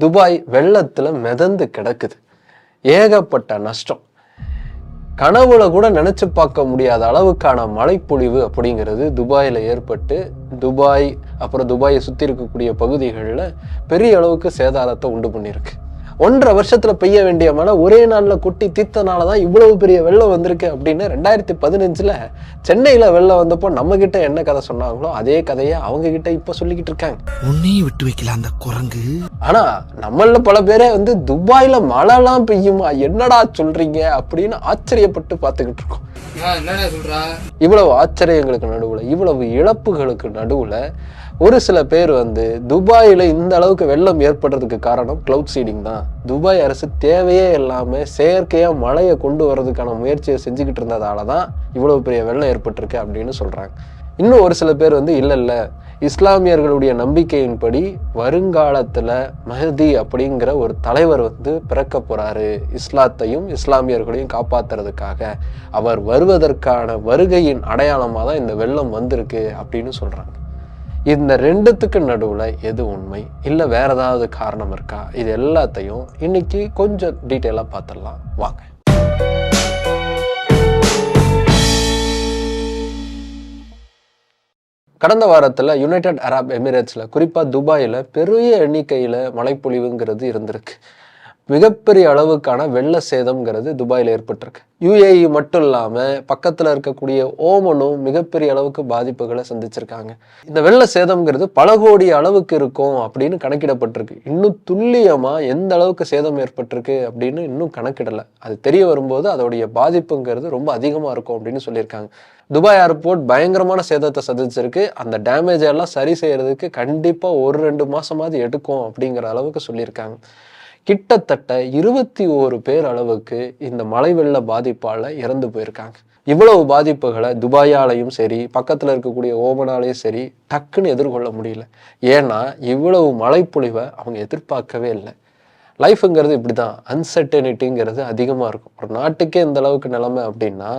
Dubai வெள்ளத்தில் மிதந்து கிடக்குது. ஏகப்பட்ட நஷ்டம். கனவுல கூட நினைச்சு பார்க்க முடியாத அளவுக்கான மழைப்பொழிவு அப்படிங்கிறது துபாயில் ஏற்பட்டு துபாய் அப்புறம் துபாயை சுற்றி இருக்கக்கூடிய பகுதிகளில் பெரிய அளவுக்கு சேதாரத்தை உண்டு பண்ணியிருக்கு. ஒன்றரை வருஷத்துல பெய்ய வேண்டிய மழை ஒரே நாள்ல கொட்டி தீர்த்தனால தான் இவ்வளவு பெரிய வெள்ளம் வந்திருக்கு அப்படின்னு ரெண்டாயிரத்தி பதினஞ்சுல சென்னையில வெள்ளம் வந்தப்போ நம்ம கிட்ட என்ன கதை சொன்னாங்களோ அதே கதையை அவங்க கிட்ட இப்ப சொல்லிக்கிட்டு இருக்காங்க. உன்னையும் விட்டு வைக்கல அந்த குரங்கு. ஆனா நம்மள பல பேரே வந்து துபாயில மழைலாம் பெய்யுமா என்னடா சொல்றீங்க அப்படின்னு ஆச்சரியப்பட்டு பார்த்துக்கிட்டு இருக்கோம். இவ்வளவு ஆச்சரியங்களுக்கு நடுவுல இவ்வளவு இழப்புகளுக்கு நடுவுல ஒரு சில பேர் வந்து துபாயில இந்த அளவுக்கு வெள்ளம் ஏற்படுறதுக்கு காரணம் கிளவுட் சீடிங் தான். துபாய் அரசு தேவையே இல்லாம செயற்கையா மழையை கொண்டு வர்றதுக்கான முயற்சியை செஞ்சுக்கிட்டு இருந்ததால தான் இவ்வளவு பெரிய வெள்ளம் ஏற்பட்டிருக்கு அப்படின்னு சொல்றாங்க. இன்னும் ஒரு சில பேர் வந்து இல்ல இல்லை இஸ்லாமியர்களுடைய நம்பிக்கையின்படி வருங்காலத்தில் மஹதி அப்படிங்கிற ஒரு தலைவர் வந்து பிறக்க போகிறாரு இஸ்லாத்தையும் இஸ்லாமியர்களையும் காப்பாத்துறதுக்காக. அவர் வருவதற்கான வருகையின் அடையாளமாக தான் இந்த வெள்ளம் வந்திருக்கு அப்படின்னு சொல்கிறாங்க இந்த ரெண்டுத்துக்கு நடுவில் எது உண்மை? இல்லை வேற ஏதாவது காரணம் இருக்கா? இது எல்லாத்தையும் இன்னைக்கு கொஞ்சம் டீட்டெயிலாக பார்த்துடலாம். வாங்க. கடந்த வாரத்தில் யுனைடெட் அரப் எமிரேட்ஸில் குறிப்பாக துபாயில் பெரிய எண்ணிக்கையில் மழைப்பொழிவுங்கிறது இருந்திருக்கு. மிகப்பெரிய அளவுக்கான வெள்ள சேதம்ங்கிறது துபாயில் ஏற்பட்டிருக்கு. யுஏஇ மட்டும் இல்லாமல் பக்கத்தில் இருக்கக்கூடிய ஓமனும் மிகப்பெரிய அளவுக்கு பாதிப்புகளை சந்திச்சிருக்காங்க. இந்த வெள்ள சேதம்ங்கிறது பல கோடி அளவுக்கு இருக்கும் அப்படின்னு கணக்கிடப்பட்டிருக்கு. இன்னும் துல்லியமாக எந்த அளவுக்கு சேதம் ஏற்பட்டிருக்கு அப்படின்னு இன்னும் கணக்கிடலை. அது தெரிய வரும்போது அதோடைய பாதிப்புங்கிறது ரொம்ப அதிகமாக இருக்கும் அப்படின்னு சொல்லியிருக்காங்க. துபாய் ஏர்போர்ட் பயங்கரமான சேதத்தை சந்திச்சிருக்கு. அந்த டேமேஜ் எல்லாம் சரி செய்யறதுக்கு கண்டிப்பாக ஒரு ரெண்டு மாதமாவது எடுக்கும் அப்படிங்கிற அளவுக்கு சொல்லியிருக்காங்க. கிட்டத்தட்ட இருபத்தி ஓரு பேர் அளவுக்கு இந்த மழை வெள்ள பாதிப்பால் இறந்து போயிருக்காங்க. இவ்வளவு பாதிப்புகளை துபாயாலையும் சரி பக்கத்தில் இருக்கக்கூடிய ஓமனாலையும் சரி டக்குன்னு எதிர்கொள்ள முடியல. ஏன்னா இவ்வளவு மழைப்பொழிவை அவங்க எதிர்பார்க்கவே இல்லை. லைஃப்ங்கிறது இப்படி தான் அன்சர்டனிட்டிங்கிறது அதிகமாக இருக்கும். ஒரு நாட்டுக்கே இந்த அளவுக்கு நிலைமை அப்படின்னா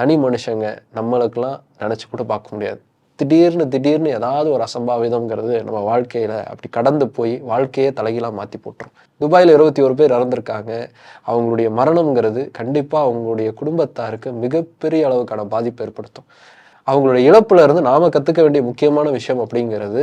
தனி மனுஷங்க நம்மளுக்கெல்லாம் நினச்சி கூட பார்க்க முடியாது. திடீர்னு திடீர்னு ஏதாவது ஒரு அசம்பாவிதம்ங்கிறது நம்ம வாழ்க்கையில் அப்படி கடந்து போய் வாழ்க்கையே தலைகீழாக மாற்றி போட்டுரும். துபாயில் இருபத்தி ஒரு பேர் இறந்துருக்காங்க. அவங்களுடைய மரணம்ங்கிறது கண்டிப்பாக அவங்களுடைய குடும்பத்தாருக்கு மிகப்பெரிய அளவுக்கான பாதிப்பு ஏற்படுத்தும். அவங்களுடைய இழப்புல இருந்து நாம வேண்டிய முக்கியமான விஷயம் அப்படிங்கிறது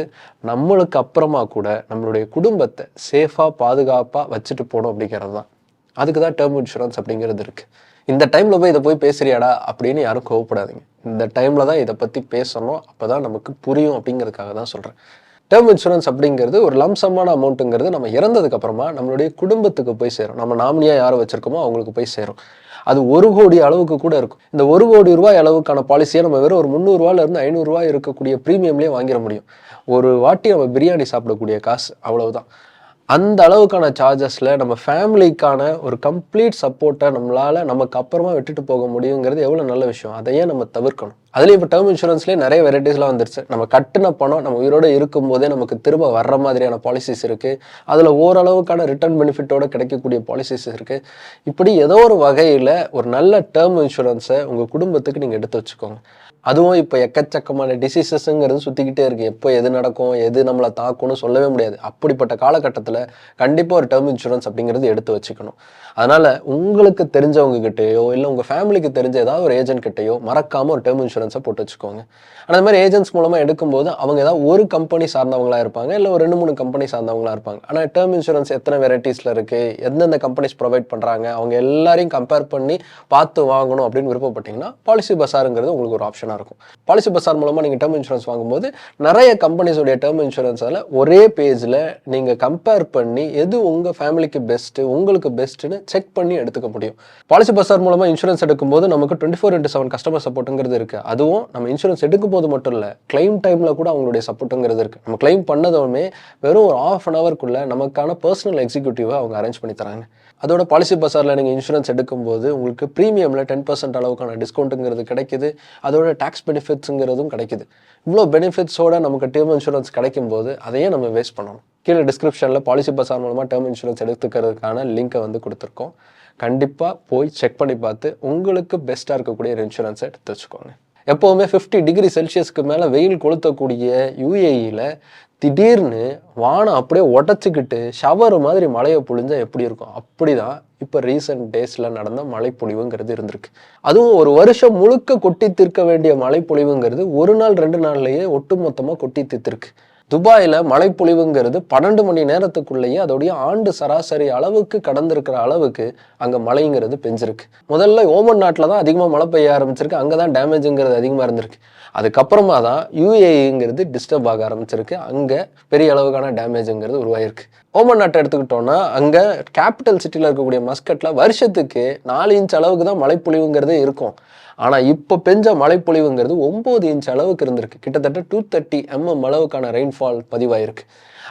நம்மளுக்கு அப்புறமா கூட நம்மளுடைய குடும்பத்தை சேஃபாக பாதுகாப்பாக வச்சுட்டு போகணும் அப்படிங்கிறது தான். அதுக்கு தான் டேர்ம் இன்சூரன்ஸ் அப்படிங்கிறது இருக்குது இந்த டைமில் போய் இதை போய் பேசுறியாடா அப்படின்னு யாரும் கோவப்படாதீங்க. இந்த டைமில் தான் இதை பற்றி பேசணும். அப்போ தான் நமக்கு புரியும் அப்படிங்கிறதுக்காக தான் சொல்கிறேன் டேர்ம் இன்சூரன்ஸ் அப்படிங்கிறது ஒரு லம்சமான அமௌண்ட்டுங்கிறது நம்ம இறந்ததுக்கு அப்புறமா நம்மளுடைய குடும்பத்துக்கு போய் சேரும். நம்ம நாமினியாக யாரை வச்சிருக்கோமோ அவங்களுக்கு போய் சேரும். அது ஒரு கோடி அளவுக்கு கூட இருக்கும். இந்த ஒரு கோடி ரூபாய் அளவுக்கான பாலிசியை நம்ம வெறும் ஒரு முந்நூறுரூவால இருந்து ஐநூறுரூவா இருக்கக்கூடிய ப்ரீமியம்லேயே வாங்கிட முடியும். ஒரு வாட்டி நம்ம பிரியாணி சாப்பிடக்கூடிய காசு அவ்வளவுதான். அந்த அளவுக்கான சார்ஜஸில் நம்ம ஃபேமிலிக்கான ஒரு கம்ப்ளீட் சப்போர்ட்டை நம்மளால் நமக்கு அப்புறமா விட்டுட்டு போக முடியுங்கிறது எவ்வளோ நல்ல விஷயம். அதையே நம்ம தவிர்க்கணும். அதுலேயும் இப்போ டேர்ம் இன்சூரன்ஸ்லேயே நிறைய வெரைட்டிஸ்லாம் வந்துருச்சு. நம்ம கட்டின பணம் நம்ம உயிரோட இருக்கும்போதே நமக்கு திரும்ப வர்ற மாதிரியான பாலிசிஸ் இருக்குது அதில் ஓரளவுக்கான ரிட்டர்ன் பெனிஃபிட்டோட கிடைக்கக்கூடிய பாலிசிஸ் இருக்குது இப்படி ஏதோ ஒரு வகையில் ஒரு நல்ல டேர்ம் இன்சூரன்ஸை உங்கள் குடும்பத்துக்கு நீங்கள் எடுத்து வச்சுக்கோங்க. அதுவும் இப்போ எக்கச்சக்கமான டிசீசஸ்ங்கிறது சுற்றிக்கிட்டே இருக்கு. எப்போ எது நடக்கும் எது நம்மளை தாக்கும்னு சொல்லவே முடியாது. அப்படிப்பட்ட காலகட்டத்தில் கண்டிப்பாக ஒரு டேர்ம் இன்சூரன்ஸ் அப்படிங்கிறது எடுத்து வச்சுக்கணும். அதனால் உங்களுக்கு தெரிஞ்சவங்ககிட்டயோ இல்லை உங்கள் ஃபேமிலிக்கு தெரிஞ்ச ஏதாவது ஒரு ஏஜென்ட் கிட்டேயோ மறக்காமல் ஒரு டேர்ம் இன்சூரன்ஸை போட்டு வச்சுக்கோங்க. ஆனால் அந்த மாதிரி ஏஜென்ட்ஸ் மூலமாக எடுக்கும்போது அவங்க ஏதாவது ஒரு கம்பெனி சார்ந்தவங்களா இருப்பாங்க இல்லை ஒரு ரெண்டு மூணு கம்பெனி சார்ந்தவங்களா இருப்பாங்க. ஆனால் டேர்ம் இன்சூரன்ஸ் எத்தனை வெரைட்டிஸில் இருக்குது எந்தெந்த கம்பெனிஸ் ப்ரொவைட் பண்ணுறாங்க அவங்க எல்லாரையும் கம்பேர் பண்ணி பார்த்து வாங்கணும் அப்படின்னு விருப்பப்பட்டீங்கன்னா பாலிசி பசாருங்கிறது உங்களுக்கு ஒரு ஆப்ஷன் ஆப்ஷனாக இருக்கும். பாலிசி பசார் மூலமாக நீங்கள் டேர்ம் இன்சூரன்ஸ் வாங்கும்போது நிறைய கம்பெனிஸோடைய டேர்ம் இன்சூரன்ஸால் ஒரே பேஜில் நீங்கள் கம்பேர் பண்ணி எது உங்கள் ஃபேமிலிக்கு பெஸ்ட்டு உங்களுக்கு பெஸ்ட்டுன்னு செக் பண்ணி எடுத்துக்க முடியும். பாலிசி பசார் மூலமாக இன்சூரன்ஸ் எடுக்கும்போது நமக்கு twenty four into seven customer சப்போர்ட்டுங்கிறது இருக்குது அதுவும் நம்ம இன்சூரன்ஸ் எடுக்கும் போது மட்டும் இல்லை கிளைம் டைமில் கூட அவங்களுடைய சப்போர்ட்டுங்கிறது இருக்குது நம்ம கிளைம் பண்ணதுமே வெறும் ஒரு ஆஃப் அன் ஹவர்க்குள்ளே நமக்கான பர்சனல் எக்ஸிக்யூட்டிவை அவங்க அரேஞ்ச் பண்ணி தராங்க. அதோட பாலிசி பசாரில் நீங்கள் இன்சூரன்ஸ் எடுக்கும்போது உங்களுக்கு ப்ரீமியமில் டென் பர்சன்ட் அளவுக்கான டிஸ்கவுண்ட்டுங்கிறது கிடைக்குது. அதோட டேக்ஸ் பெனிஃபிட்ஸுங்கிறதும் கிடைக்குது. இவ்வளோ பெனிஃபிட்ஸோட நமக்கு டேர்ம் இன்சூரன்ஸ் கிடைக்கும் போது அதையே நம்ம வேஸ்ட் பண்ணணும். கீழே டிஸ்கிரிப்ஷனில் பாலிசி பசார் மூலமாக டேர்ம் இன்சூரன்ஸ் எடுத்துக்கிறதுக்கான லிங்க்கை வந்து கொடுத்துருக்கோம். கண்டிப்பாக போய் செக் பண்ணி பார்த்து உங்களுக்கு பெஸ்ட்டாக இருக்கக்கூடிய ஒரு இன்சூரன்ஸை எடுத்து வச்சுக்கோங்க. எப்போவுமே ஃபிஃப்டி டிகிரி செல்சியஸ்க்கு மேலே வெயில் கொளுத்தக்கூடிய யூஏஇயில் திடீர்னு வானம் அப்படியே உடச்சிக்கிட்டு ஷவர் மாதிரி மழையை பொழிஞ்சா எப்படி இருக்கும்? அப்படி தான் இப்போ ரீசெண்ட் டேஸில் நடந்த மழைப்பொழிவுங்கிறது இருந்திருக்கு. அதுவும் ஒரு வருஷம் முழுக்க கொட்டி தீர்க்க வேண்டிய மழைப்பொழிவுங்கிறது ஒரு நாள் ரெண்டு நாள்லேயே ஒட்டுமொத்தமாக கொட்டி தீர்த்திருக்கு. துபாயில் மழைப்பொழிவுங்கிறது பன்னெண்டு மணி நேரத்துக்குள்ளேயே அதோடைய ஆண்டு சராசரி அளவுக்கு கடந்திருக்கிற அளவுக்கு அங்கே மழைங்கிறது பெஞ்சிருக்கு. முதல்ல ஓமன் நாட்டில் தான் அதிகமாக மழை பெய்ய ஆரம்பிச்சிருக்கு. அங்கே தான் டேமேஜுங்கிறது அதிகமாக இருந்திருக்கு. அதுக்கப்புறமா தான் யூஏஇங்கிறது டிஸ்டர்ப் ஆக ஆரம்பிச்சிருக்கு. அங்கே பெரிய அளவுக்கான டேமேஜுங்கிறது உருவாயிருக்கு. ஓமன் நாட்டை எடுத்துக்கிட்டோம்னா அங்கே கேபிட்டல் சிட்டியில் இருக்கக்கூடிய மஸ்கட்டில் வருஷத்துக்கு நாலு இன்ச் அளவுக்கு தான் மழைப்பொழிவுங்கிறதே இருக்கும். ஆனால் இப்போ பெஞ்ச மழைப்பொழிவுங்கிறது ஒம்பது இன்ச் அளவுக்கு இருந்திருக்கு. கிட்டத்தட்ட டூ தேர்ட்டி எம்எம் அளவுக்கான ரெயின்ஃபால் பதிவாயிருக்கு.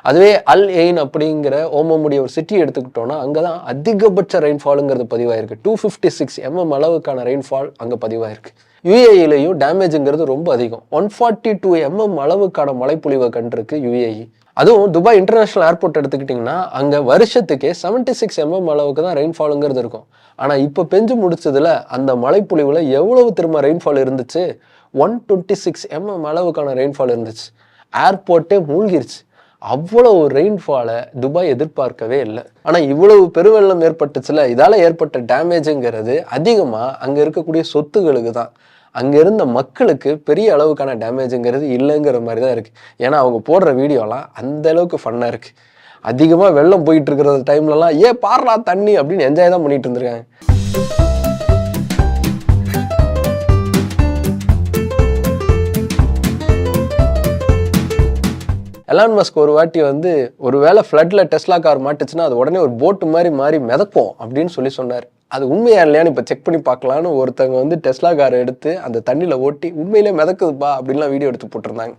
அதுவே அல் எயின் அப்படிங்கிற ஓமமுடைய ஒரு சிட்டி எடுத்துக்கிட்டோம்னா அங்கே தான் அதிகபட்ச ரெயின்ஃபாலுங்கிறது பதிவாயிருக்கு. டூ ஃபிஃப்டி சிக்ஸ் எம்எம் அளவுக்கான ரெயின்ஃபால் அங்கே பதிவாயிருக்கு. யுஏஇலையும் டேமேஜுங்கிறது ரொம்ப அதிகம். ஒன் ஃபார்ட்டி டூ எம்எம் அளவுக்கான மழைப்பொழிவை கண்டிருக்கு யுஏஇ அதுவும் துபாய் இன்டர்நேஷனல் ஏர்போர்ட் எடுத்துக்கிட்டிங்கன்னா அங்கே வருஷத்துக்கே செவன்ட்டி சிக்ஸ் எம்எம் அளவுக்கு தான் ரெயின்ஃபாலுங்கிறது இருக்கும். ஆனால் இப்போ பெஞ்சு முடிச்சதில் அந்த மழைப்பொழிவில் எவ்வளவு திரும்ப ரெயின்ஃபால் இருந்துச்சு? ஒன் டுவெண்ட்டி சிக்ஸ் எம்எம் அளவுக்கான ரெயின்ஃபால் இருந்துச்சு. ஏர்போர்ட்டே மூழ்கிருச்சு. அவ்வளவு ரெயின்ஃபாலை துபாய் எதிர்பார்க்கவே இல்லை. ஆனால் இவ்வளவு பெருவெள்ளம் ஏற்பட்டுச்சுல இதால் ஏற்பட்ட டேமேஜுங்கிறது அதிகமாக அங்கே இருக்கக்கூடிய சொத்துகளுக்கு தான். அங்கே இருந்த மக்களுக்கு பெரிய அளவுக்கான டேமேஜுங்கிறது இல்லைங்கிற மாதிரி தான் இருக்குது ஏன்னா அவங்க போடுற வீடியோலாம் அந்த அளவுக்கு ஃபன்னாக இருக்குது அதிகமாக வெள்ளம் போயிட்டு இருக்கிற டைம்லலாம் ஏ பாடுறா தண்ணி அப்படின்னு என்ஜாய் தான் பண்ணிட்டு இருந்திருக்காங்க. எலான் மஸ்க் ஒரு வாட்டி வந்து ஒரு வேளை ஃப்ளட்டில் டெஸ்லா கார் மாட்டுச்சுன்னா அது உடனே ஒரு போட்டு மாதிரி மாறி மிதக்கும் அப்படின்னு சொல்லி சொன்னார். அது உண்மையா இல்லையான்னு இப்போ செக் பண்ணி பார்க்கலான்னு ஒருத்தவங்க வந்து டெஸ்லா கார் எடுத்து அந்த தண்ணியில் ஓட்டி உண்மையிலே மிதக்குதுப்பா அப்படின்லாம் வீடியோ எடுத்து போட்டிருந்தாங்க.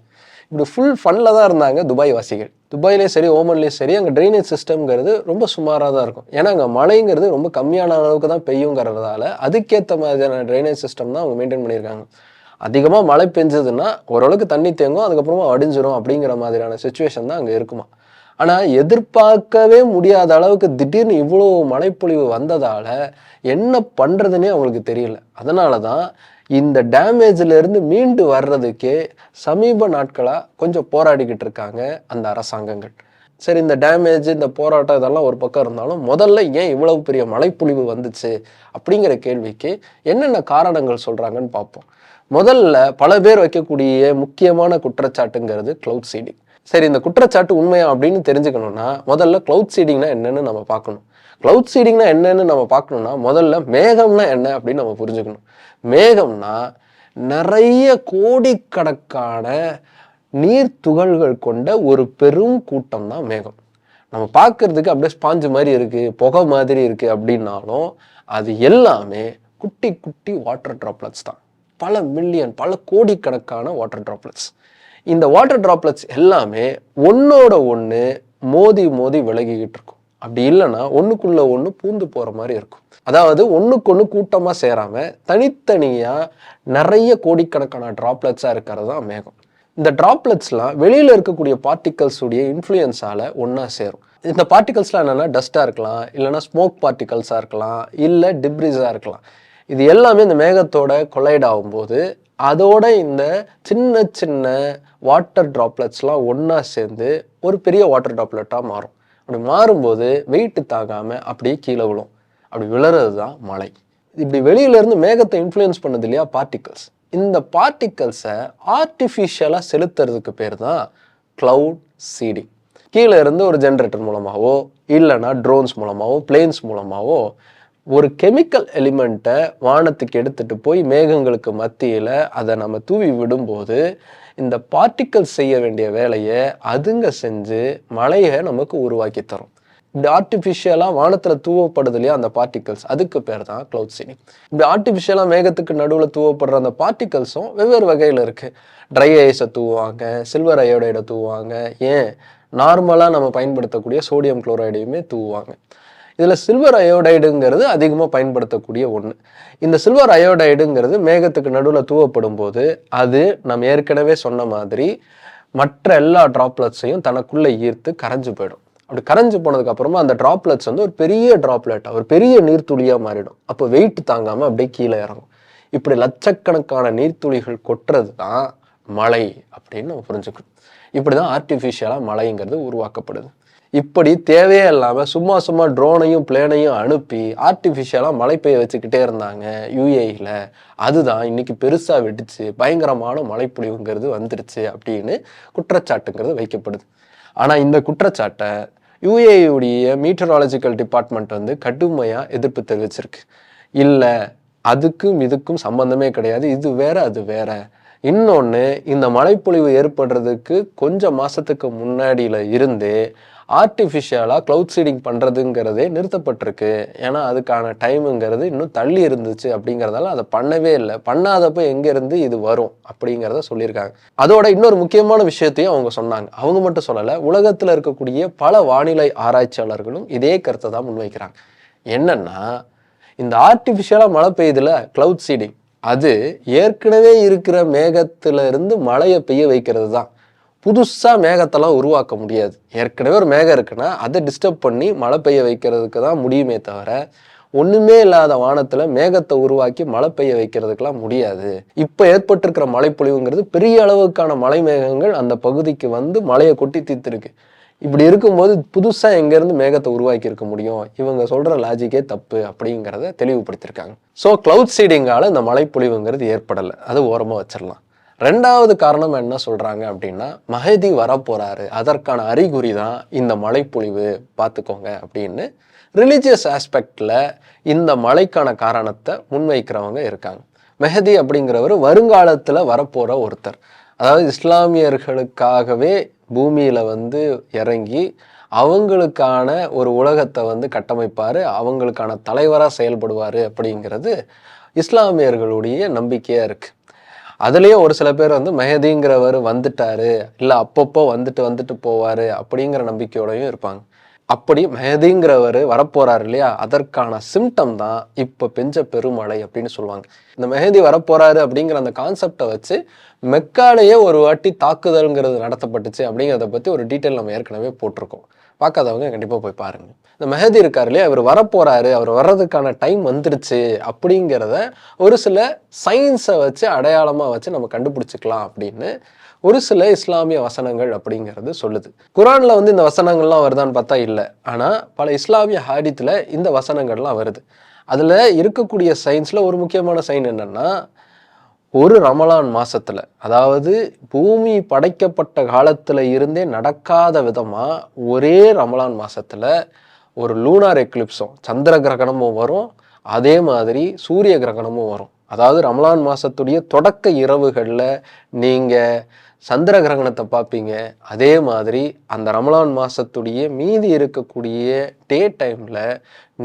இப்படி ஃபுல் ஃபன்னில் தான் இருந்தாங்க துபாய் வாசிகள். துபாயிலேயும் சரி ஓமன்லேயும் சரி அங்கே ட்ரைனேஜ் சிஸ்டம்ங்கிறது ரொம்ப சுமாராக தான் இருக்கும். ஏன்னா அங்கே மழைங்கிறது ரொம்ப கம்மியான அளவுக்கு தான் பெய்யுங்கிறதால அதுக்கேற்ற மாதிரியான ட்ரைனேஜ் சிஸ்டம் தான் அவங்க மெயின்டைன் பண்ணியிருக்காங்க. அதிகமாக மழை பெஞ்சதுன்னா ஓரளவுக்கு தண்ணி தேங்கும் அதுக்கப்புறமா அடிஞ்சிரும் அப்படிங்கிற மாதிரியான சுச்சுவேஷன் தான் அங்கே இருக்குமா? ஆனால் எதிர்பார்க்கவே முடியாத அளவுக்கு திடீர்னு இவ்வளோ மழைப்பொழிவு வந்ததால் என்ன பண்ணுறதுனே அவங்களுக்கு தெரியல. அதனால தான் இந்த டேமேஜிலேருந்து மீண்டு வர்றதுக்கே சமீப நாட்களாக கொஞ்சம் போராடிக்கிட்டு இருக்காங்க அந்த அரசாங்கங்கள். சரி இந்த டேமேஜ் இந்த போராட்டம் இதெல்லாம் ஒரு பக்கம் இருந்தாலும் முதல்ல ஏன் இவ்வளவு பெரிய மழைப்பொழிவு வந்துச்சு அப்படிங்கிற கேள்விக்கு என்னென்ன காரணங்கள் சொல்கிறாங்கன்னு பார்ப்போம். முதல்ல பல பேர் வைக்கக்கூடிய முக்கியமான குற்றச்சாட்டுங்கிறது க்ளவுட் சீடிங் சரி இந்த குற்றச்சாட்டு உண்மையா அப்படின்னு தெரிஞ்சுக்கணும்னா முதல்ல க்ளவுட் சீடிங்னா என்னன்னு நம்ம பார்க்கணும். க்ளவுட் சீடிங்னா என்னன்னு நம்ம பார்க்கணும்னா முதல்ல மேகம்னா என்ன அப்படின்னு நம்ம புரிஞ்சுக்கணும். மேகம்னா நிறைய கோடிக்கணக்கான நீர் துகள்கள் கொண்ட ஒரு பெரும் கூட்டம் தான் மேகம். நம்ம பார்க்கறதுக்கு அப்படியே ஸ்பாஞ்சு மாதிரி இருக்குது புகை மாதிரி இருக்குது அப்படின்னாலும் அது எல்லாமே குட்டி குட்டி வாட்டர் ட்ராப்லெட்ஸ் தான். பல மில்லியன் பல கோடிக்கணக்கான வாட்டர் ட்ராப்லெட்ஸ் இந்த வாட்டர் ட்ராப்லெட்ஸ் எல்லாமே ஒன்றோட ஒன்று மோதி மோதி விலகிக்கிட்டு இருக்கும். அப்படி இல்லைன்னா ஒன்றுக்குள்ளே ஒன்று பூந்து போகிற மாதிரி இருக்கும். அதாவது ஒன்றுக்கொன்று கூட்டமாக சேராமல் தனித்தனியாக நிறைய கோடிக்கணக்கான ட்ராப்லெட்ஸாக இருக்கிறது தான் மேகம். இந்த ட்ராப்லெட்ஸ்லாம் வெளியில் இருக்கக்கூடிய பார்ட்டிகல்ஸ் உடைய ஒன்றா சேரும். இந்த பார்ட்டிகல்ஸ்லாம் என்னென்னா டஸ்ட்டாக இருக்கலாம் இல்லைன்னா ஸ்மோக் பார்ட்டிகல்ஸாக இருக்கலாம் இல்லை டிப்ரிஸாக இருக்கலாம். இது எல்லாமே இந்த மேகத்தோட கொலைட் ஆகும்போது அதோட இந்த சின்ன சின்ன வாட்டர் ட்ராப்லெட்ஸ்லாம் ஒன்றா சேர்ந்து ஒரு பெரிய வாட்டர் ட்ராப்லெட்டாக மாறும். அப்படி மாறும்போது வெயிட்டு தாங்காமல் அப்படியே கீழே விழும். அப்படி விழுறது தான் மழை. இப்படி வெளியிலேருந்து மேகத்தை இன்ஃப்ளூயன்ஸ் பண்ணது இல்லையா? பார்ட்டிகல்ஸ் இந்த பார்ட்டிகல்ஸை ஆர்டிஃபிஷியலாக செலுத்துறதுக்கு பேர் தான் க்ளவுட் சீடிங் கீழே இருந்து ஒரு ஜென்ரேட்டர் மூலமாகவோ இல்லைன்னா ட்ரோன்ஸ் மூலமாகவோ பிளேன்ஸ் மூலமாகவோ ஒரு கெமிக்கல் எலிமெண்ட்டை வானத்துக்கு எடுத்துட்டு போய் மேகங்களுக்கு மத்தியில் அதை நம்ம தூவி விடும்போது இந்த பார்ட்டிக்கல் செய்ய வேண்டிய வேலையை அதுங்க செஞ்சு மழையை நமக்கு உருவாக்கி தரும். இப்படி ஆர்டிஃபிஷியலாக வானத்தில் தூவப்படுது இல்லையா அந்த பார்ட்டிகல்ஸ் அதுக்கு பேர் தான் க்ளவுட் சீடிங் இப்படி ஆர்டிஃபிஷியலாக மேகத்துக்கு நடுவில் தூவப்படுற அந்த பார்ட்டிகல்ஸும் வெவ்வேறு வகையில் இருக்குது ட்ரை ஐஸை தூவாங்க சில்வர் அயோடைடை தூவாங்க ஏன்? நார்மலாக நம்ம பயன்படுத்தக்கூடிய சோடியம் குளோரைடையுமே தூவாங்க இதில் சில்வர் அயோடைடுங்கிறது அதிகமாக பயன்படுத்தக்கூடிய ஒன்று இந்த சில்வர் அயோடைடுங்கிறது மேகத்துக்கு நடுவில் தூவப்படும் போது அது நம்ம ஏற்கனவே சொன்ன மாதிரி மற்ற எல்லா ட்ராப்லெட்ஸையும் தனக்குள்ளே ஈர்த்து கரைஞ்சு போயிடும். அப்படி கரைஞ்சு போனதுக்கு அப்புறமா அந்த ட்ராப்லெட்ஸ் வந்து ஒரு பெரிய ட்ராப்லெட்டாக ஒரு பெரிய நீர்த்துளியாக மாறிடும். அப்போ வெயிட் தாங்காமல் அப்படியே கீழே இறங்கும். இப்படி லட்சக்கணக்கான நீர்த்துளிகள் கொட்டுறது தான் மழை அப்படின்னு நம்ம புரிஞ்சுக்கணும். இப்படி தான் ஆர்டிஃபிஷியலாக மழைங்கிறது உருவாக்கப்படுது. இப்படி தேவையே இல்லாமல் சும்மா சும்மா ட்ரோனையும் பிளேனையும் அனுப்பி ஆர்டிஃபிஷியலாக மழை பெய்ய வச்சுக்கிட்டே இருந்தாங்க யூஏயில் அதுதான் இன்னைக்கு பெருசாக வெடிச்சு பயங்கரமான மழைப்பொழிவுங்கிறது வந்துருச்சு அப்படின்னு குற்றச்சாட்டுங்கிறது வைக்கப்படுது. ஆனால் இந்த குற்றச்சாட்டை யூஏயுடைய மீட்டராலஜிக்கல் டிபார்ட்மெண்ட் வந்து கடுமையாக எதிர்ப்பு தெரிவிச்சிருக்கு. இல்லை அதுக்கும் இதுக்கும் சம்பந்தமே கிடையாது. இது வேற அது வேற. இன்னொன்று இந்த மழைப்பொழிவு ஏற்படுறதுக்கு கொஞ்சம் மாதத்துக்கு முன்னாடியில் இருந்தே ஆர்டிஃபிஷியலாக க்ளவுட் சீடிங் பண்ணுறதுங்கிறதே நிறுத்தப்பட்டிருக்கு. ஏன்னா அதுக்கான டைமுங்கிறது இன்னும் தள்ளி இருந்துச்சு அப்படிங்கிறதால அதை பண்ணவே இல்லை. பண்ணாதப்போ எங்கேருந்து இது வரும் அப்படிங்கிறத சொல்லியிருக்காங்க. அதோட இன்னொரு முக்கியமான விஷயத்தையும் அவங்க சொன்னாங்க. அவங்க மட்டும் சொல்லலை உலகத்தில் இருக்கக்கூடிய பல வானிலை ஆராய்ச்சியாளர்களும் இதே கருத்தை தான் முன்வைக்கிறாங்க. என்னன்னா இந்த ஆர்டிஃபிஷியலாக மழை பெய்யுதுல க்ளவுட் சீடிங் அது ஏற்கனவே இருக்கிற மேகத்திலிருந்து மழையை பெய்ய வைக்கிறது தான். புதுசாக மேகத்தெல்லாம் உருவாக்க முடியாது. ஏற்கனவே ஒரு மேகம் இருக்குன்னா அதை டிஸ்டர்ப் பண்ணி மழை பெய்ய வைக்கிறதுக்கு தான் முடியுமே தவிர ஒன்றுமே இல்லாத வானத்தில் மேகத்தை உருவாக்கி மழை பெய்ய வைக்கிறதுக்கெல்லாம் முடியாது. இப்போ ஏற்பட்டிருக்கிற மழைப்பொழிவுங்கிறது பெரிய அளவுக்கான மலை மேகங்கள் அந்த பகுதிக்கு வந்து மழையை கொட்டி தீர்த்துருக்கு. இப்படி இருக்கும்போது புதுசாக எங்கேருந்து மேகத்தை உருவாக்கி இருக்க முடியும்? இவங்க சொல்கிற லாஜிக்கே தப்பு அப்படிங்கிறத தெளிவுபடுத்தியிருக்காங்க. ஸோ க்ளவுட் சீடிங்கால இந்த மழைப்பொழிவுங்கிறது ஏற்படலை. அது ஓரமாக வச்சிடலாம். ரெண்டாவது காரணம் என்ன சொல்கிறாங்க அப்படின்னா மகதி வரப்போகிறாரு அதற்கான அறிகுறி தான் இந்த மழைப்பொழிவு பார்த்துக்கோங்க அப்படின்னு ரிலீஜியஸ் ஆஸ்பெக்டில் இந்த மழைக்கான காரணத்தை முன்வைக்கிறவங்க இருக்காங்க. மெஹதி அப்படிங்கிறவர் வருங்காலத்தில் வரப்போகிற ஒருத்தர். அதாவது இஸ்லாமியர்களுக்காகவே பூமியில் வந்து இறங்கி அவங்களுக்கான ஒரு உலகத்தை வந்து கட்டமைப்பார் அவங்களுக்கான தலைவராக செயல்படுவார் அப்படிங்கிறது இஸ்லாமியர்களுடைய நம்பிக்கையாக இருக்குது அதுலேயே ஒரு சில பேர் வந்து மெஹதிங்கிறவர் வந்துட்டாரு இல்லை அப்பப்போ வந்துட்டு வந்துட்டு போவார் அப்படிங்கிற நம்பிக்கையோடையும் இருப்பாங்க. அப்படி மெஹதிங்கிறவர் வரப்போறாரு இல்லையா? அதற்கான சிம்டம் தான் இப்போ பெஞ்ச பெருமழை அப்படின்னு சொல்லுவாங்க. இந்த மெஹதி வரப்போறாரு அப்படிங்கிற அந்த கான்செப்டை வச்சு மெக்காலேயே ஒரு வாட்டி தாக்குதல்ங்கிறது நடத்தப்பட்டுச்சு அப்படிங்கிறத பற்றி ஒரு டீட்டெயில் நம்ம ஏற்கனவே போட்டிருக்கோம். பார்க்காதவங்க கண்டிப்பாக போய் பாருங்க. இந்த மெஹதி இருக்கார் இல்லையா? அவர் வரப்போகிறாரு அவர் வர்றதுக்கான டைம் வந்துருச்சு அப்படிங்கிறத ஒரு சில சயின்ஸை வச்சு அடையாளமாக வச்சு நம்ம கண்டுபிடிச்சிக்கலாம் அப்படின்னு ஒரு சில இஸ்லாமிய வசனங்கள் அப்படிங்கிறது சொல்லுது. குரானில் வந்து இந்த வசனங்கள்லாம் வருதான்னு பார்த்தா இல்லை. ஆனால் பல இஸ்லாமிய ஹாடித்தில் இந்த வசனங்கள்லாம் வருது. அதில் இருக்கக்கூடிய சயின்ஸில் ஒரு முக்கியமான சைன் என்னென்னா ஒரு ரமலான் மாசத்துல அதாவது பூமி படைக்கப்பட்ட காலத்துல இருந்தே நடக்காத விதமா ஒரே ரமலான் மாசத்துல ஒரு லூனார் எக்லிப்ஸும் சந்திர கிரகணமும் வரும். அதே மாதிரி சூரிய கிரகணமும் வரும். அதாவது ரமலான் மாசத்துடைய தொடக்க இரவுகளில் நீங்க சந்திர கிரகணத்தை பார்ப்பீங்க. அதே மாதிரி அந்த ரமலான் மாசத்துடைய மீதி இருக்கக்கூடிய டே டைமில்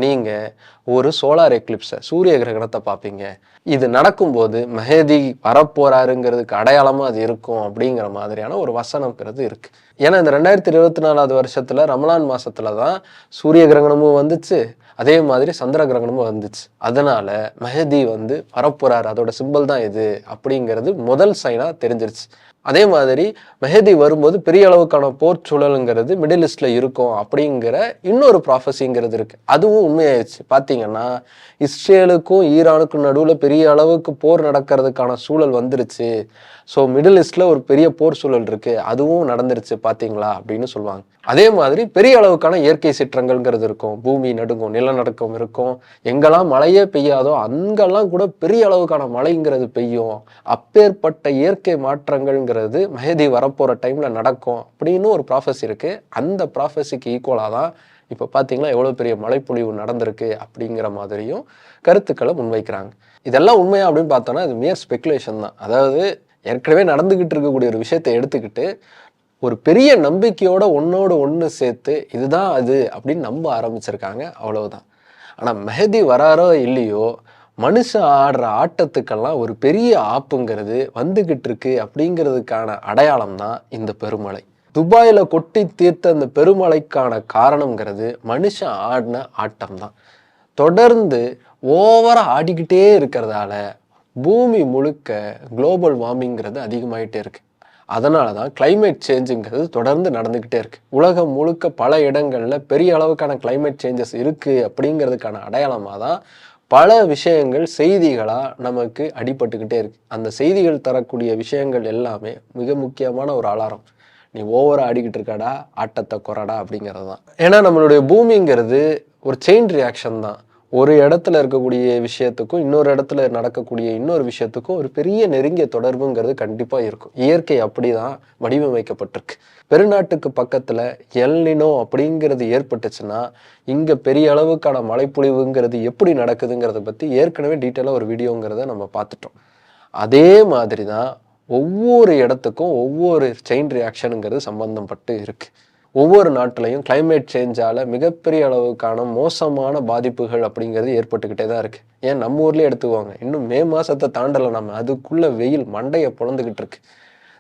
நீங்கள் ஒரு சோலார் எக்லிப்ஸை சூரிய கிரகணத்தை பார்ப்பீங்க. இது நடக்கும்போது மெஹதி வரப்போறாருங்கிறதுக்கு அடையாளமாக அது இருக்கும் அப்படிங்கிற மாதிரியான ஒரு வசனம்ங்கிறது இருக்குது ஏன்னா இந்த ரெண்டாயிரத்தி இருபத்தி நாலாவது வருஷத்தில் ரமலான் மாதத்தில் தான் சூரிய கிரகணமும் வந்துச்சு. அதே மாதிரி சந்திர கிரகணமும் வந்துச்சு. அதனால மெஹதி வந்து வரப்போறாரு. அதோட சிம்பல் தான் இது அப்படிங்கிறது முதல் சைனாக தெரிஞ்சிருச்சு. அதே மாதிரி மெஹதி வரும்போது பெரிய அளவுக்கான போர் சூழலுங்கிறது மிடில் ஈஸ்டில் இருக்கும் அப்படிங்கிற இன்னொரு ப்ராஃபஸிங்கிறது இருக்குது அதுவும் உண்மையாயிடுச்சு. பார்த்தீங்கன்னா இஸ்ரேலுக்கும் ஈரானுக்கும் நடுவில் பெரிய அளவுக்கு போர் நடக்கிறதுக்கான சூழல் வந்துருச்சு. ஸோ மிடில் ஈஸ்டில் ஒரு பெரிய போர் சூழல் இருக்குது அதுவும் நடந்துருச்சு பார்த்தீங்களா அப்படின்னு சொல்லுவாங்க. அதே மாதிரி பெரிய அளவுக்கான இயற்கை சீற்றங்கள்ங்கிறது இருக்கும். பூமி நடுங்கும் நிலநடுக்கம் இருக்கும். எங்கெல்லாம் மழையே பெய்யாதோ அங்கெல்லாம் கூட பெரிய அளவுக்கான மழைங்கிறது பெய்யும். அப்பேற்பட்ட இயற்கை மாற்றங்கள்ங்கிறது மெஹதி வரப்போகிற டைமில் நடக்கும் அப்படின்னு ஒரு ப்ராஃபஸ் இருக்குது அந்த ப்ராஃபஸிக்கு ஈக்குவலாக தான் இப்போ பார்த்தீங்கன்னா எவ்வளோ பெரிய மழைப்பொழிவு நடந்திருக்கு அப்படிங்கிற மாதிரியும் கருத்துக்களை முன்வைக்கிறாங்க. இதெல்லாம் உண்மையா அப்படின்னு பார்த்தோன்னா இது மியர் ஸ்பெகுலேஷன் தான். அதாவது ஏற்கனவே நடந்துக்கிட்டு இருக்கக்கூடிய ஒரு விஷயத்தை எடுத்துக்கிட்டு ஒரு பெரிய நம்பிக்கையோட ஒன்னோட ஒன்று சேர்த்து இதுதான் அது அப்படின்னு நம்ப ஆரம்பிச்சிருக்காங்க அவ்வளவுதான். ஆனால் மெஹதி வராரோ இல்லையோ மனுஷன் ஆடுற ஆட்டத்துக்கெல்லாம் ஒரு பெரிய ஆப்புங்கிறது வந்துகிட்டு இருக்கு அப்படிங்கிறதுக்கான அடையாளம் தான் இந்த பெருமழை. துபாயில் கொட்டி தீர்த்த அந்த பெருமழைக்கான காரணங்கிறது மனுஷன் ஆடின ஆட்டம் தான் தொடர்ந்து ஓவராக ஆடிக்கிட்டே இருக்கிறதால பூமி முழுக்க குளோபல் வார்மிங்கிறது அதிகமாயிட்டே இருக்கு. அதனால தான் கிளைமேட் சேஞ்சுங்கிறது தொடர்ந்து நடந்துக்கிட்டே இருக்கு. உலகம் முழுக்க பல இடங்களில் பெரிய அளவுக்கான கிளைமேட் சேஞ்சஸ் இருக்குது அப்படிங்கிறதுக்கான அடையாளமாக தான் பல விஷயங்கள் செய்திகளாக நமக்கு அடிபட்டுக்கிட்டே இருக்கு. அந்த செய்திகள் தரக்கூடிய விஷயங்கள் எல்லாமே மிக முக்கியமான ஒரு அலாரம். நீ ஓவராக ஆடிக்கிட்டு இருக்காடா ஆட்டத்தை குறடா அப்படிங்கிறது தான் ஏன்னா நம்மளுடைய பூமிங்கிறது ஒரு செயின் ரியாக்ஷன் தான். ஒரு இடத்துல இருக்கக்கூடிய விஷயத்துக்கும் இன்னொரு இடத்துல நடக்கக்கூடிய இன்னொரு விஷயத்துக்கும் ஒரு பெரிய நெருங்கிய தொடர்புங்கிறது கண்டிப்பாக இருக்கும். இயற்கை அப்படி தான் வடிவமைக்கப்பட்டிருக்கு. பெருநாட்டுக்கு பக்கத்தில் எல்னினோ அப்படிங்கிறது ஏற்பட்டுச்சுன்னா இங்கே பெரிய அளவுக்கான மழைப்பொழிவுங்கிறது எப்படி நடக்குதுங்கிறத பற்றி ஏற்கனவே டீட்டெயிலாக ஒரு வீடியோங்கிறத நம்ம பார்த்துட்டோம். அதே மாதிரி தான் ஒவ்வொரு இடத்துக்கும் ஒவ்வொரு செயின் ரியாக்ஷனுங்கிறது சம்பந்தப்பட்டு இருக்கு. ஒவ்வொரு நாட்டிலையும் கிளைமேட் சேஞ்சால மிகப்பெரிய அளவுக்கான மோசமான பாதிப்புகள் அப்படிங்கிறது ஏற்பட்டுக்கிட்டே தான் இருக்கு. ஏன்? நம்ம ஊர்லயே எடுத்துக்குவாங்க இன்னும் மே மாசத்தை தாண்டலை நம்ம அதுக்குள்ள வெயில் மண்டையை பொழந்துக்கிட்டு இருக்கு.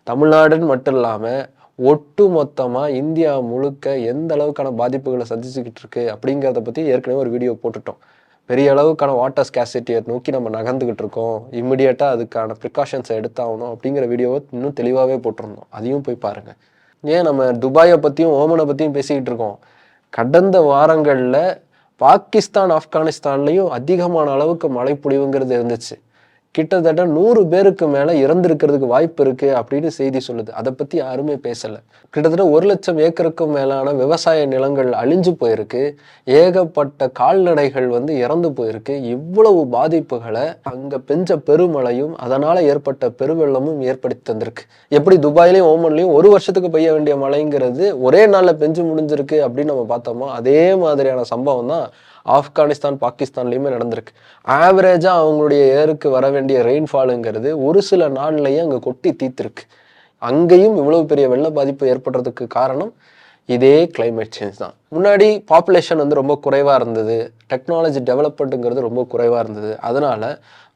தமிழ்நாடுன்னு மட்டும் இல்லாமல் ஒட்டு மொத்தமாக இந்தியா முழுக்க எந்த அளவுக்கான பாதிப்புகளை சந்திச்சுக்கிட்டு இருக்கு அப்படிங்கிறத பற்றி ஏற்கனவே ஒரு வீடியோ போட்டுட்டோம். பெரிய அளவுக்கான வாட்டர் ஸ்கேசிட்டியை நோக்கி நம்ம நகர்ந்துக்கிட்டு இருக்கோம். இம்மிடியட்டாக அதுக்கான ப்ரிகாஷன்ஸை எடுத்தாகணும் அப்படிங்கிற வீடியோவை இன்னும் தெளிவாகவே போட்டிருந்தோம். அதையும் போய் பாருங்கள் ஏன் நம்ம துபாயை பற்றியும் ஓமனை பற்றியும் பேசிக்கிட்டு இருக்கோம்? கடந்த வாரங்களில் பாகிஸ்தான் ஆப்கானிஸ்தான்லேயும் அதிகமான அளவுக்கு மழைப்பொழிவுங்கிறது இருந்துச்சு. கிட்டத்தட்ட நூறு பேருக்கு மேலே இறந்திருக்கிறதுக்கு வாய்ப்பு இருக்குது அப்படின்னு செய்தி சொல்லுது. அதை பற்றி யாருமே பேசலை. கிட்டத்தட்ட ஒரு லட்சம் ஏக்கருக்கும் மேலான விவசாய நிலங்கள் அழிஞ்சு போயிருக்கு. ஏகப்பட்ட கால்நடைகள் வந்து இறந்து போயிருக்கு. இவ்வளவு பாதிப்புகளை அங்கே பெஞ்ச பெருமழையும் அதனால் ஏற்பட்ட பெருவெள்ளமும் ஏற்படுத்தி தந்திருக்கு. எப்படி துபாயிலையும் ஓமன்லையும் ஒரு வருஷத்துக்கு பெய்ய வேண்டிய மழைங்கிறது ஒரே நாளில் பெஞ்சு முடிஞ்சிருக்கு அப்படின்னு நம்ம பார்த்தோமோ அதே மாதிரியான சம்பவம் தான் ஆப்கானிஸ்தான் பாகிஸ்தான்லேயுமே நடந்திருக்கு. ஆவரேஜாக அவங்களுடைய ஏருக்கு வர வேண்டிய ரெயின்ஃபாலுங்கிறது ஒரு சில நாள்லையும் அங்கே கொட்டி தீர்த்திருக்கு. அங்கேயும் இவ்வளவு பெரிய வெள்ள பாதிப்பு ஏற்படுறதுக்கு காரணம் இதே கிளைமேட் சேஞ்ச் தான். முன்னாடி பாப்புலேஷன் வந்து ரொம்ப குறைவாக இருந்தது. டெக்னாலஜி டெவலப்மெண்ட்டுங்கிறது ரொம்ப குறைவாக இருந்தது. அதனால்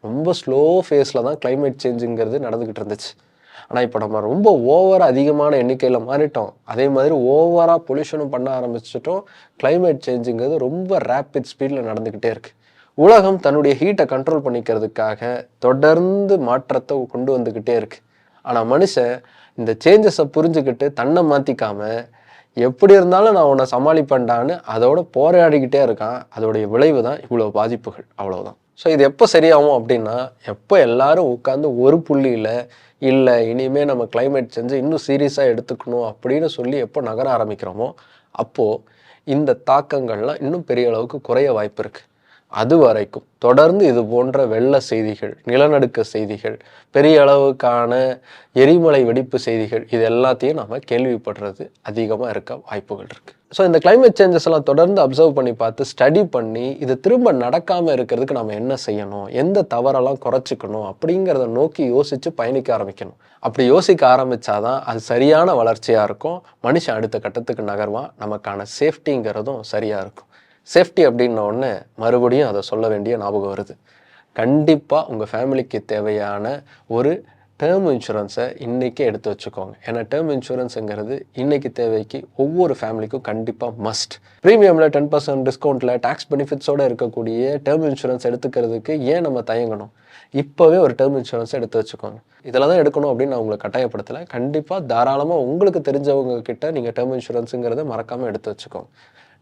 ரொம்ப ஸ்லோ ஃபேஸில் தான் கிளைமேட் சேஞ்சுங்கிறது நடந்துக்கிட்டு இருந்துச்சு. ஆனால் இப்போ நம்ம ரொம்ப ஓவராக அதிகமான எண்ணிக்கையில் மாறிட்டோம். அதே மாதிரி ஓவராக பொல்யூஷனும் பண்ண ஆரம்பிச்சிட்டோம். கிளைமேட் சேஞ்சுங்கிறது ரொம்ப ரேப்பிட் ஸ்பீடில் நடந்துக்கிட்டே இருக்குது உலகம் தன்னுடைய ஹீட்டை கண்ட்ரோல் பண்ணிக்கிறதுக்காக தொடர்ந்து மாற்றத்தை கொண்டு வந்துக்கிட்டே இருக்குது ஆனால் மனுஷன் இந்த சேஞ்சஸை புரிஞ்சுக்கிட்டு தன்னை மாற்றிக்காமல் எப்படி இருந்தாலும் நான் உன்னை சமாளிப்பேன்டான்னு அதோட போராடிக்கிட்டே இருக்கான். அதோடைய விளைவு தான் இவ்வளோ பாதிப்புகள். அவ்வளோதான் ஸோ இது எப்போ சரியாகும் அப்படின்னா எப்போ எல்லாரும் உட்காந்து ஒரு புள்ளியில் இல்லை இனிமேல் நம்ம கிளைமேட் சேஞ்சு இன்னும் சீரியஸாக எடுத்துக்கணும் அப்படின்னு சொல்லி எப்போ நகர ஆரம்பிக்கிறோமோ அப்போது இந்த தாக்கங்கள்லாம் இன்னும் பெரிய அளவுக்கு குறைய வாய்ப்பு இருக்குது அது வரைக்கும் தொடர்ந்து இது போன்ற வெள்ள செய்திகள் நிலநடுக்க செய்திகள் பெரிய அளவுக்கான எரிமலை வெடிப்பு செய்திகள் இது எல்லாத்தையும் நாம் கேள்விப்படுறது அதிகமாக இருக்க வாய்ப்புகள் இருக்குது ஸோ இந்த கிளைமேட் சேஞ்சஸ் எல்லாம் தொடர்ந்து அப்சர்வ் பண்ணி பார்த்து ஸ்டடி பண்ணி இது திரும்ப நடக்காமல் இருக்கிறதுக்கு நம்ம என்ன செய்யணும்? எந்த தவறெல்லாம் குறைச்சிக்கணும்? அப்படிங்கிறத நோக்கி யோசித்து பயணிக்க ஆரம்பிக்கணும். அப்படி யோசிக்க ஆரம்பிச்சாதான் அது சரியான வளர்ச்சியாக இருக்கும். மனுஷன் அடுத்த கட்டத்துக்கு நகர்வான். நமக்கான சேஃப்டிங்கிறதும் சரியாக இருக்கும். சேஃப்டி அப்படின்ன உடனே மறுபடியும் அதை சொல்ல வேண்டிய ஞாபகம் வருது. கண்டிப்பாக உங்கள் ஃபேமிலிக்கு தேவையான ஒரு டேர்ம் இன்சூரன்ஸை இன்றைக்கே எடுத்து வச்சுக்கோங்க. ஏன்னா டேர்ம் இன்சூரன்ஸுங்கிறது இன்றைக்கு தேவைக்கு ஒவ்வொரு ஃபேமிலிக்கும் கண்டிப்பாக மஸ்ட் ப்ரீமியமில் டென் பர்சன்ட் டிஸ்கவுண்ட்டில் டேக்ஸ் பெனிஃபிட்ஸோடு இருக்கக்கூடிய டேர்ம் இன்சூரன்ஸ் எடுத்துக்கிறதுக்கு ஏன் நம்ம தயங்கணும்? இப்போவே ஒரு டேர்ம் இன்சூரன்ஸ் எடுத்து வச்சுக்கோங்க. இதில் தான் எடுக்கணும் அப்படின்னு நான் உங்களை கட்டாயப்படுத்தலை. கண்டிப்பாக தாராளமாக உங்களுக்கு தெரிஞ்சவங்க கிட்ட நீங்கள் டேர்ம் இன்சூரன்ஸுங்கிறத மறக்காமல் எடுத்து வச்சுக்கோங்க.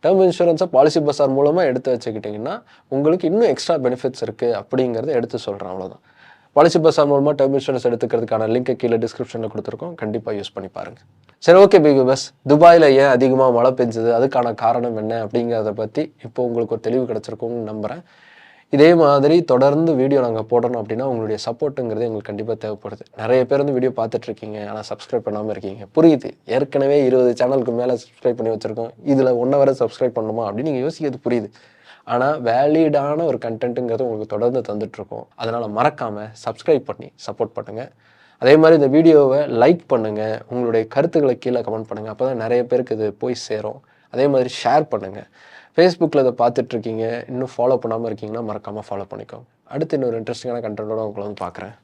டேர்ம் இன்சூரன்ஸை பாலிசி பசார் மூலமாக எடுத்து வச்சுக்கிட்டிங்கன்னா உங்களுக்கு இன்னும் எக்ஸ்ட்ரா பெனிஃபிட்ஸ் இருக்குது அப்படிங்கிறத எடுத்து சொல்கிறேன் அவ்வளோதான் பாலிசி பசார் மூலமாக டேர்ம் இன்சூரன்ஸ் எடுத்துக்கிறதுக்கான லிங்க்கை கீழே டிஸ்கிரிப்ஷனில் கொடுத்துருக்கோம். கண்டிப்பாக யூஸ் பண்ணி பாருங்கள் சரி ஓகே பிகு பஸ் துபாயில் ஏன் அதிகமாக மழை பெஞ்சது? அதுக்கான காரணம் என்ன அப்படிங்கிறத பற்றி இப்போ உங்களுக்கு ஒரு தெளிவு கிடச்சிருக்கும்னு நம்புகிறேன் இதே மாதிரி தொடர்ந்து வீடியோ நாங்கள் போடணும் அப்படின்னா உங்களுடைய சப்போர்ட்டுங்கிறது எங்களுக்கு கண்டிப்பாக தேவைப்படுது. நிறைய பேர் வந்து வீடியோ பார்த்துட்டு இருக்கீங்க ஆனால் சப்ஸ்கிரைப் பண்ணாமல் இருக்கீங்க. புரியுது. ஏற்கனவே இருபது சேனலுக்கு மேலே சப்ஸ்கிரைப் பண்ணி வச்சுருக்கோம். இதில் ஒன்றை வரை சப்ஸ்கிரைப் பண்ணணுமா அப்படின்னு நீங்கள் யோசிக்கிறது புரியுது. ஆனால் வேலிடான ஒரு கண்டென்ட்டுங்கிறது உங்களுக்கு தொடர்ந்து தந்துட்டுருக்கோம் அதனால் மறக்காமல் சப்ஸ்கிரைப் பண்ணி சப்போர்ட் பண்ணுங்கள் அதே மாதிரி இந்த வீடியோவை லைக் பண்ணுங்கள் உங்களுடைய கருத்துக்களை கீழே கமெண்ட் பண்ணுங்கள் அப்போ தான் நிறைய பேருக்கு இது போய் சேரும். அதே மாதிரி ஷேர் பண்ணுங்கள் ஃபேஸ்புக்கில் இதை பார்த்துட்ருக்கீங்க இன்னும் ஃபாலோ பண்ணாமல் இருக்கீங்கன்னா மறக்காமல் ஃபாலோ பண்ணிக்கோங்க. அடுத்து இன்னொரு இன்ட்ரெஸ்டிங்கான கண்டென்ட்டோட உங்களை வந்து பார்க்குறேன்.